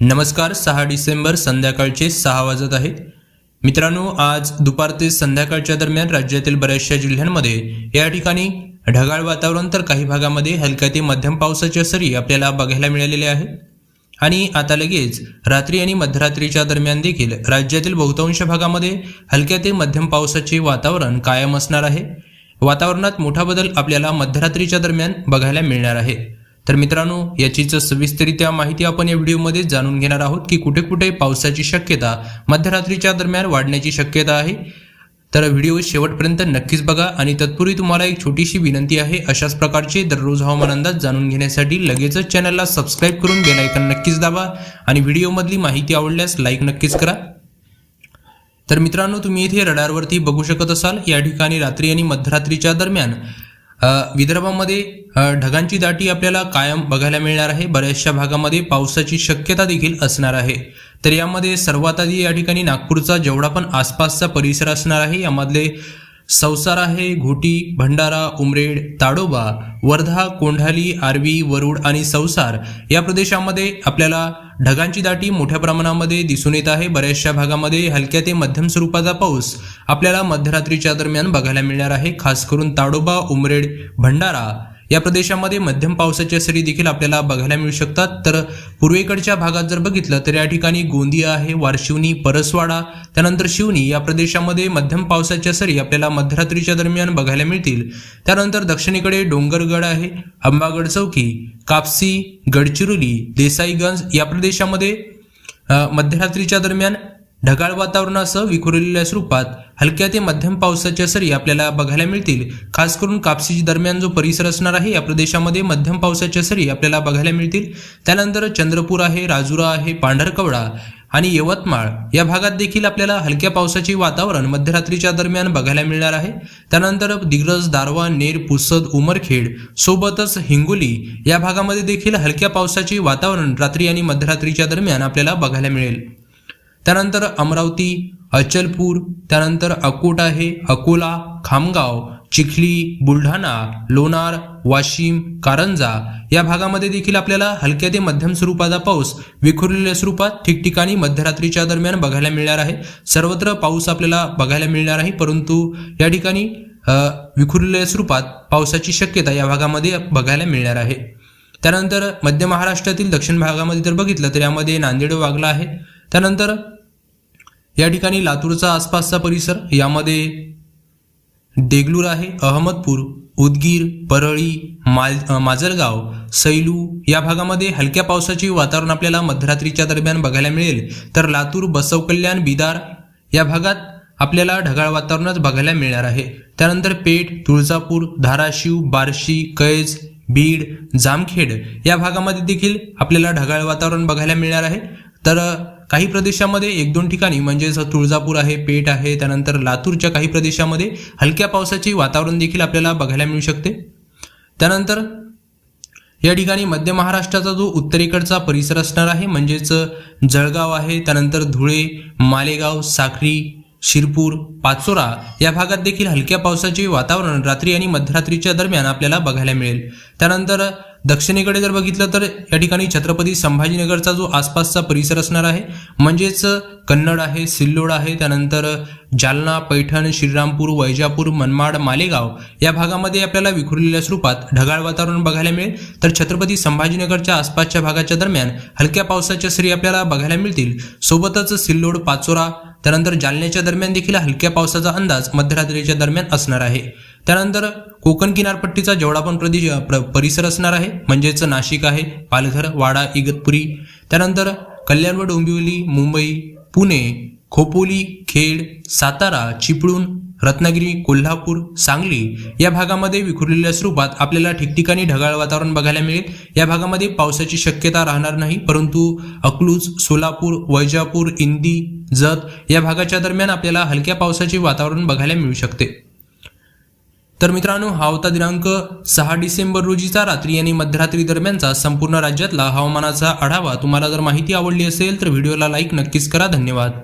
नमस्कार सहा डिसेंबर संध्याकाळचे सहा वाजत आहेत. मित्रांनो आज दुपार ते संध्याकाळच्या दरम्यान राज्यातील बऱ्याचशा जिल्ह्यांमध्ये या ठिकाणी ढगाळ वातावरण तर काही भागामध्ये हलक्या ते मध्यम पावसाच्या सरी आपल्याला बघायला मिळालेल्या आहेत. आणि आता लगेच रात्री आणि मध्यरात्रीच्या दरम्यान देखील राज्यातील बहुतांश भागामध्ये हलक्या ते मध्यम पावसाचे वातावरण कायम असणार आहे. वातावरणात मोठा बदल आपल्याला मध्यरात्रीच्या दरम्यान बघायला मिळणार आहे. तर मित्रांनो याचीच सविस्तरित्या माहिती आपण या व्हिडिओमध्ये जाणून घेणार आहोत की कुठे कुठे पावसाची शक्यता मध्यरात्रीच्या दरम्यान वाढण्याची शक्यता आहे. तर व्हिडिओ शेवटपर्यंत नक्कीच बघा आणि तत्पूर्वी तुम्हाला एक छोटीशी विनंती आहे अशाच प्रकारचे दररोज हवामान अंदाज जाणून घेण्यासाठी लगेचच चॅनलला सबस्क्राईब करून बेलायकन नक्कीच दाबा आणि व्हिडिओमधली माहिती आवडल्यास लाईक नक्कीच करा. तर मित्रांनो तुम्ही इथे रडारवरती बघू शकत असाल या ठिकाणी रात्री आणि मध्यरात्रीच्या दरम्यान विदर्भामध्ये ढगांची दाटी आपल्याला कायम बघायला मिळणार आहे. बऱ्याचशा भागामध्ये पावसाची शक्यता देखील असणार आहे. तर यामध्ये सर्वात आधी या ठिकाणी नागपूरचा जेवढा पण आसपासचा परिसर असणार आहे यामधले सौसार आहे घोटी भंडारा उमरेड ताडोबा वर्धा कोंढाली आर्वी वरुड आणि सौसार या प्रदेशामध्ये आपल्याला ढगांची दाटी मोठ्या प्रमाणामध्ये दिसून येत आहे. बऱ्याचशा भागामध्ये हलक्या ते मध्यम स्वरूपाचा पाऊस आपल्याला मध्यरात्रीच्या दरम्यान बघायला मिळणार आहे. खास करून ताडोबा उमरेड भंडारा या प्रदेशामध्ये मध्यम पावसाच्या सरी देखील आपल्याला बघायला मिळू शकतात. तर पूर्वेकडच्या भागात जर बघितलं तर या ठिकाणी गोंदिया आहे वारशिवनी परसवाडा त्यानंतर शिवनी या प्रदेशामध्ये मध्यम पावसाच्या सरी आपल्याला मध्यरात्रीच्या दरम्यान बघायला मिळतील. त्यानंतर दक्षिणेकडे डोंगरगड आहे अंबागड चौकी कापसी गडचिरोली देसाईगंज या प्रदेशामध्ये मध्यरात्रीच्या दरम्यान ढगाळ वातावरणासह विखुरलेल्या स्वरूपात हलक्या ते मध्यम पावसाच्या सरी आपल्याला बघायला मिळतील. खास करून कापसी दरम्यान जो परिसर असणार आहे या प्रदेशामध्ये मध्यम पावसाच्या सरी आपल्याला बघायला मिळतील. त्यानंतर चंद्रपूर आहे राजुरा आहे पांढरकवडा आणि यवतमाळ या भागात देखील आपल्याला हलक्या पावसाचे वातावरण मध्यरात्रीच्या दरम्यान बघायला मिळणार आहे. त्यानंतर दिग्रज दारवा नेर पुसद उमरखेड सोबतच हिंगोली या भागामध्ये देखील हलक्या पावसाचे वातावरण रात्री आणि मध्यरात्रीच्या दरम्यान आपल्याला बघायला मिळेल. त्यानंतर अमरावती अचलपूर त्यानंतर अकोटा हे अकोला खामगाव चिखली बुलढाणा लोणार वाशिम कारंजा या भागामध्ये देखील आपल्याला हलक्या ते मध्यम स्वरूपाचा पाऊस विखुरलेल्या स्वरूपात ठिकठिकाणी मध्यरात्रीच्या दरम्यान बघायला मिळणार आहे. सर्वत्र पाऊस आपल्याला बघायला मिळणार आहे परंतु या ठिकाणी विखुरलेल्या स्वरूपात पावसाची शक्यता या भागामध्ये बघायला मिळणार आहे. त्यानंतर मध्य महाराष्ट्रातील दक्षिण भागामध्ये जर बघितलं तर यामध्ये नांदेड वागला आहे. त्यानंतर या ठिकाणी लातूरचा आसपासचा परिसर यामध्ये देगलूर आहे अहमदपूर उदगीर परळी माल माजलगाव सैलू या भागामध्ये हलक्या पावसाचे वातावरण आपल्याला मध्यरात्रीच्या दरम्यान बघायला मिळेल. तर लातूर बसवकल्याण बिदार या भागात आपल्याला ढगाळ वातावरणच बघायला मिळणार आहे. त्यानंतर पेठ तुळजापूर धाराशिव बार्शी कैज बीड जामखेड या भागामध्ये देखील आपल्याला ढगाळ वातावरण बघायला मिळणार आहे. तर काही प्रदेशामध्ये एक दोन ठिकाणी म्हणजेच तुळजापूर आहे पेठ आहे त्यानंतर लातूरच्या काही प्रदेशामध्ये हलक्या पावसाचे वातावरण देखील आपल्याला बघायला मिळू शकते. त्यानंतर या ठिकाणी मध्य महाराष्ट्राचा जो उत्तरेकडचा परिसर असणार आहे म्हणजेच जळगाव आहे त्यानंतर धुळे मालेगाव साखरी शिरपूर पाचोरा या भागात देखील हलक्या पावसाचे वातावरण रात्री आणि मध्यरात्रीच्या दरम्यान आपल्याला बघायला मिळेल. त्यानंतर दक्षिणेकडे जर बघितलं तर या ठिकाणी छत्रपती संभाजीनगरचा जो आसपासचा परिसर असणार आहे म्हणजेच कन्नड आहे सिल्लोड आहे त्यानंतर जालना पैठण श्रीरामपूर वैजापूर मनमाड मालेगाव या भागामध्ये आपल्याला विखुरलेल्या स्वरूपात ढगाळ वातावरण बघायला मिळेल. तर छत्रपती संभाजीनगरच्या आसपासच्या भागाच्या दरम्यान हलक्या पावसाच्या सरी आपल्याला बघायला मिळतील. सोबतच सिल्लोड पाचोरा त्यानंतर जालन्याच्या दरम्यान देखील हलक्या पावसाचा अंदाज मध्यरात्रीच्या दरम्यान असणार आहे. त्यानंतर कोकण किनारपट्टीचा जेवढा पण प्रदेश प्र- परिसर असणार आहे म्हणजेच नाशिक आहे पालघर वाडा इगतपुरी. त्यानंतर कल्याण व डोंबिवली मुंबई पुणे खोपोली खेड सातारा चिपळूण रत्नागिरी कोल्हापूर सांगली या भागामध्ये विखुरलेल्या स्वरूपात आपल्याला ठिकठिकाणी ढगाळ वातावरण बघायला मिळेल. या भागामध्ये पावसाची शक्यता राहणार नाही परंतु अकलूज सोलापूर वैजापूर इंदी जत या भागाच्या दरम्यान आपल्याला हलक्या पावसाचे वातावरण बघायला मिळू शकते. तर मित्रांनो हा होता दिनांक सहा डिसेंबर रोजीचा रात्री आणि मध्यरात्री दरम्यानचा संपूर्ण राज्यातला हवामानाचा आढावा. तुम्हाला जर माहिती आवडली असेल तर व्हिडिओला लाईक नक्कीच करा. धन्यवाद.